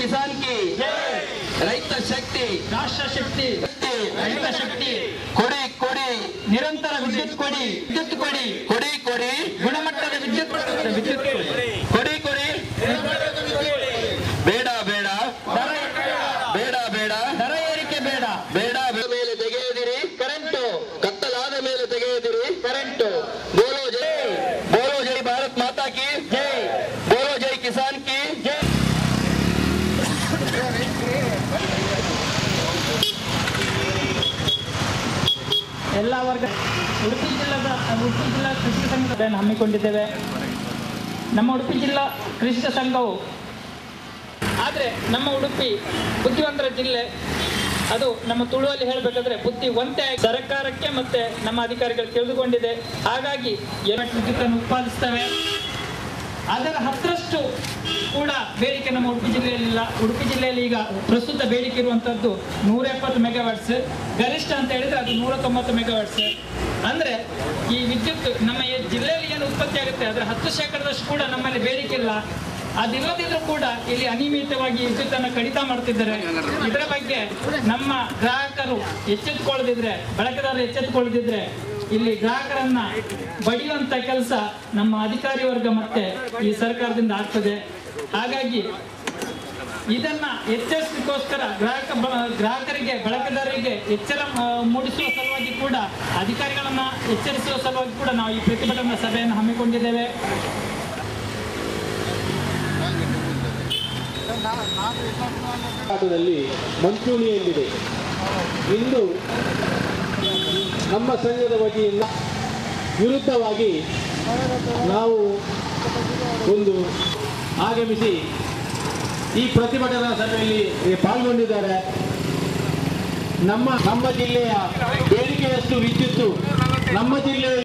ಕಿಸಾನ್ ಕಿ. ರೈತ ಶಕ್ತಿ. ರಾಷ್ಟ್ರ ಶಕ್ತಿ. ರೈತ ಶಕ್ತಿ. ಕೊಡಿ ಕೊಡಿ. ನಿರಂತರ ವಿದ್ಯುತ್ ಕೊಡಿ. ವಿದ್ಯುತ್ ಕೊಡಿ. ಕೊಡಿ ಕೊಡಿ. ಗುಣಮಟ್ಟದ ವಿದ್ಯುತ್ ವಿದ್ಯುತ್ ಕೊಡಿ. ಕೊಡಿ ಕೊಡಿ. ಬೇಡ ಬೇಡ. ಬೇಡ ಬೇಡ. ದರ ಏರಿಕೆ ಬೇಡ. ಬೇಡ ಬೇಡ. ಮೇಲೆ ಎಲ್ಲ ವರ್ಗ ಉಡುಪಿ ಜಿಲ್ಲಾದ ಉಡುಪಿ ಜಿಲ್ಲಾ ಕೃಷಿ ಸಂಘವನ್ನು ಹಮ್ಮಿಕೊಂಡಿದ್ದೇವೆ. ನಮ್ಮ ಉಡುಪಿ ಜಿಲ್ಲಾ ಕೃಷಿ ಸಂಘವು ಆದರೆ ನಮ್ಮ ಉಡುಪಿ ಬುದ್ಧಿವಂತರ ಜಿಲ್ಲೆ. ಅದು ನಮ್ಮ ತುಳುವಲ್ಲಿ ಹೇಳಬೇಕಾದ್ರೆ ಬುದ್ಧಿವಂತೆ ಸರ್ಕಾರಕ್ಕೆ ಮತ್ತೆ ನಮ್ಮ ಅಧಿಕಾರಿಗಳು ತಿಳಿದುಕೊಂಡಿದೆ. ಹಾಗಾಗಿ ಏನಕ್ಕೆ ವಿದ್ಯುತ್ತನ್ನು ಉತ್ಪಾದಿಸ್ತವೆ. ಅದರ ಹತ್ತರಷ್ಟು ಬೇಡಿಕೆ ನಮ್ಮ ಉಡುಪಿ ಜಿಲ್ಲೆಯಲ್ಲಿಲ್ಲ. ಉಡುಪಿ ಜಿಲ್ಲೆಯಲ್ಲಿ ಈಗ ಪ್ರಸ್ತುತ ಬೇಡಿಕೆ ಇರುವಂಥದ್ದು ನೂರ ಎಪ್ಪತ್ತು ಮೆಗಾವಾಟ್ಸ್ ಗರಿಷ್ಠ ಅಂತ ಹೇಳಿದ್ರೆ ಅದು ನೂರ ತೊಂಬತ್ತು ಮೆಗಾವಾಟ್ಸ್ ಅಂದ್ರೆ ಈ ವಿದ್ಯುತ್ ನಮ್ಮ ಜಿಲ್ಲೆಯಲ್ಲಿ ಏನು ಉತ್ಪತ್ತಿ ಆಗುತ್ತೆ, ಅದರ ಹತ್ತು ಶೇಕಡದಷ್ಟು ಕೂಡ ನಮ್ಮಲ್ಲಿ ಬೇಡಿಕೆ ಇಲ್ಲ. ಅದಿಲ್ಲದಿದ್ರೂ ಕೂಡ ಇಲ್ಲಿ ಅನಿಯಮಿತವಾಗಿ ವಿದ್ಯುತ್ತನ್ನು ಕಡಿತ ಮಾಡ್ತಿದ್ದಾರೆ. ಇದರ ಬಗ್ಗೆ ನಮ್ಮ ಗ್ರಾಹಕರು ಎಚ್ಚೆತ್ತುಕೊಳ್ಳದಿದ್ರೆ, ಬಳಕೆದಾರರು ಎಚ್ಚೆತ್ತುಕೊಳ್ಳದಿದ್ರೆ ಇಲ್ಲಿ ಗ್ರಾಹಕರನ್ನ ಬಡಿಯುವಂತ ಕೆಲಸ ನಮ್ಮ ಅಧಿಕಾರಿ ವರ್ಗ ಮತ್ತೆ ಈ ಸರ್ಕಾರದಿಂದ ಆಗ್ತದೆ. ಹಾಗಾಗಿ ಇದನ್ನ ಎಚ್ಚರಿಸಲಿಕ್ಕೋಸ್ಕರ ಗ್ರಾಹಕ ಗ್ರಾಹಕರಿಗೆ, ಬಳಕೆದಾರರಿಗೆ ಎಚ್ಚರ ಮೂಡಿಸುವ ಸಲುವಾಗಿ ಕೂಡ, ಅಧಿಕಾರಿಗಳನ್ನ ಎಚ್ಚರಿಸುವ ಸಲುವಾಗಿ ಕೂಡ ನಾವು ಈ ಪ್ರತಿಭಟನಾ ಸಭೆಯನ್ನು ಹಮ್ಮಿಕೊಂಡಿದ್ದೇವೆ. ಮಂಚೂಣಿಯಲ್ಲಿದೆ ಇಂದು ನಮ್ಮ ಸಂಘದ ವತಿಯಿಂದ ವಿರುದ್ಧವಾಗಿ ನಾವು ಒಂದು ಆಗಮಿಸಿ ಈ ಪ್ರತಿಭಟನಾ ಸಭೆಯಲ್ಲಿ ಪಾಲ್ಗೊಂಡಿದ್ದಾರೆ. ನಮ್ಮ ನಮ್ಮ ಜಿಲ್ಲೆಯ ಬೇಡಿಕೆಯಷ್ಟು ವಿದ್ಯುತ್ತು ನಮ್ಮ ಜಿಲ್ಲೆಯ